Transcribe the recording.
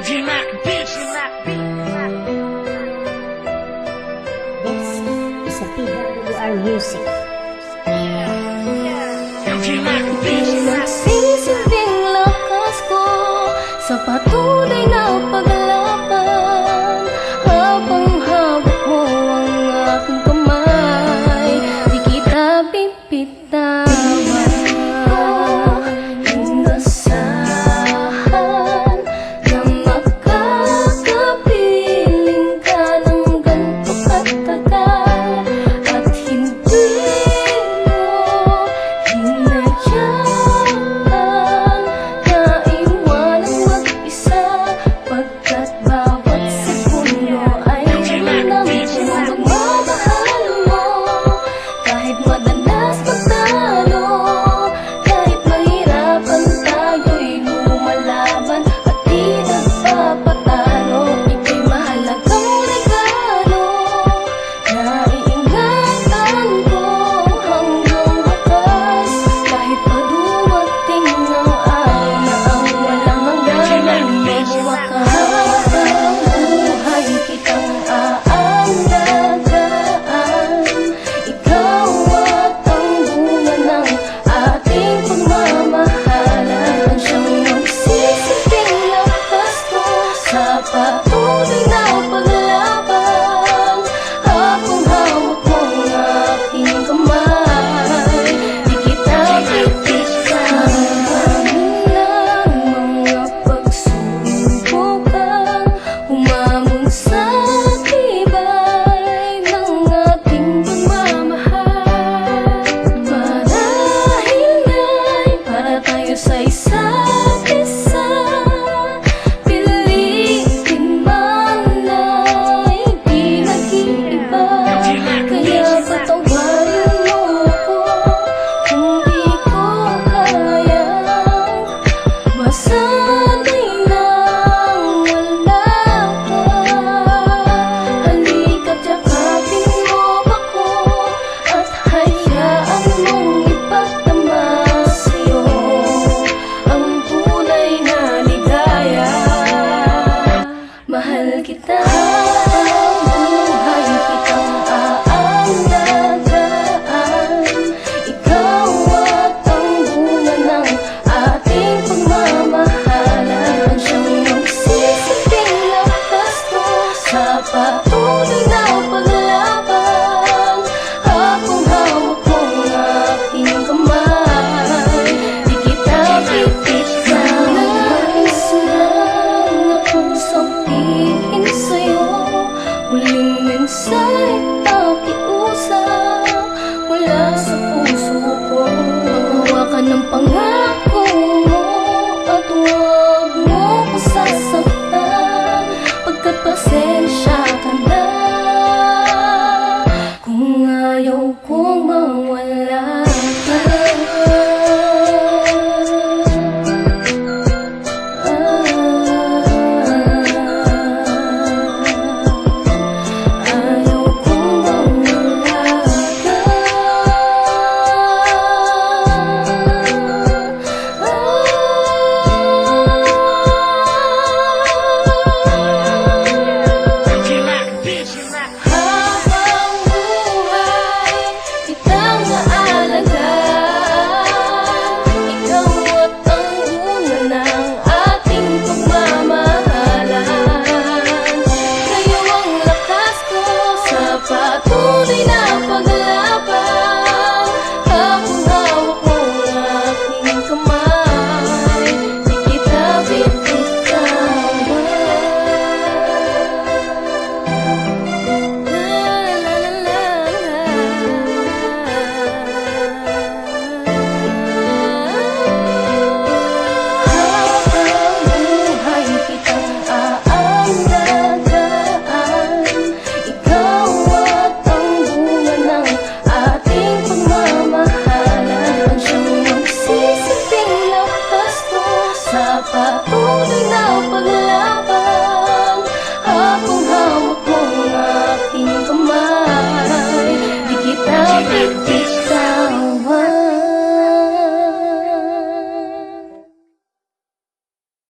of you Mac Beats. This is a PWR music. Mac Beats. Nagsisibing lakas ko sa patuloy up.